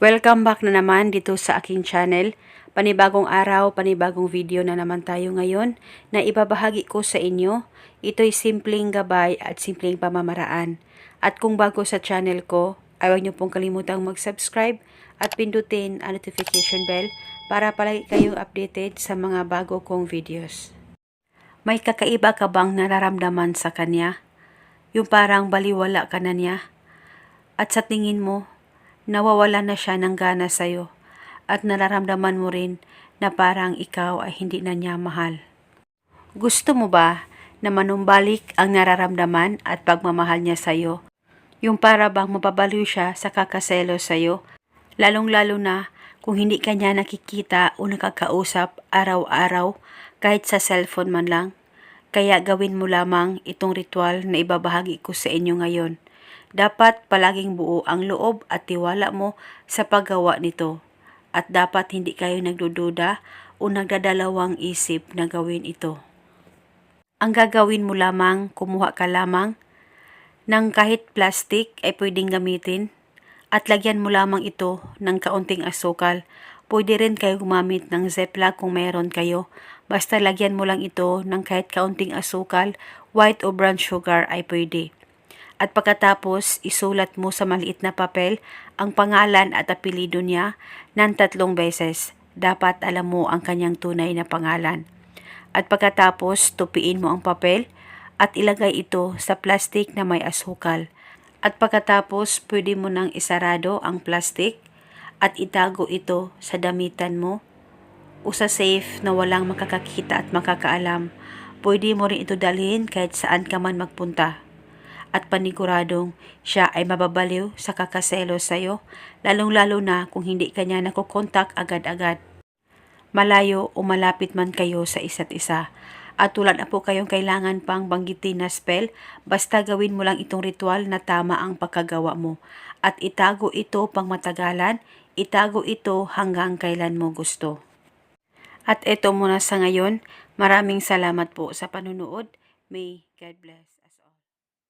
Welcome back na naman dito sa aking channel. Panibagong araw, panibagong video na naman tayo ngayon na ibabahagi ko sa inyo. Ito'y simpleng gabay at simpleng pamamaraan. At kung bago sa channel ko, ay huwag niyo pong kalimutang mag-subscribe at pindutin ang notification bell para palagi kayong updated sa mga bago kong videos. May kakaiba ka bang nararamdaman sa kanya? Yung parang baliwala ka na niya? At sa tingin mo, nawawala na siya ng gana sa'yo at nararamdaman mo rin na parang ikaw ay hindi na niya mahal. Gusto mo ba na manumbalik ang nararamdaman at pagmamahal niya sa'yo? Yung para bang mapabaliw siya sa kakaselo sa'yo? Lalong-lalo na kung hindi ka niya nakikita o nakakausap araw-araw kahit sa cellphone man lang. Kaya gawin mo lamang itong ritual na ibabahagi ko sa inyo ngayon. Dapat palaging buo ang loob at tiwala mo sa paggawa nito. At dapat hindi kayo nagdududa o nagdadalawang isip na gawin ito. Ang gagawin mo lamang, kumuha ka lamang ng kahit plastic ay pwedeng gamitin at lagyan mo lamang ito ng kaunting asukal. Pwede rin kayo gumamit ng Ziploc kung meron kayo. Basta lagyan mo lang ito ng kahit kaunting asukal, white o brown sugar ay pwede. At pagkatapos, isulat mo sa maliit na papel ang pangalan at apelido niya ng tatlong beses. Dapat alam mo ang kanyang tunay na pangalan. At pagkatapos, tupiin mo ang papel at ilagay ito sa plastic na may asukal. At pagkatapos, pwede mo nang isarado ang plastic at itago ito sa damitan mo o sa safe na walang makakakita at makakaalam. Pwede mo rin ito dalhin kahit saan ka man magpunta. At paniguradong siya ay mababaliw sa kakaselo sa'yo, lalong-lalo na kung hindi kanya nakukontak agad-agad. Malayo o malapit man kayo sa isa't isa. At tulad na po kayong kailangan pang banggitin na spell, basta gawin mo lang itong ritual na tama ang pagkagawa mo. At itago ito pang matagalan, itago ito hanggang kailan mo gusto. At ito muna sa ngayon. Maraming salamat po sa panunood. May God bless.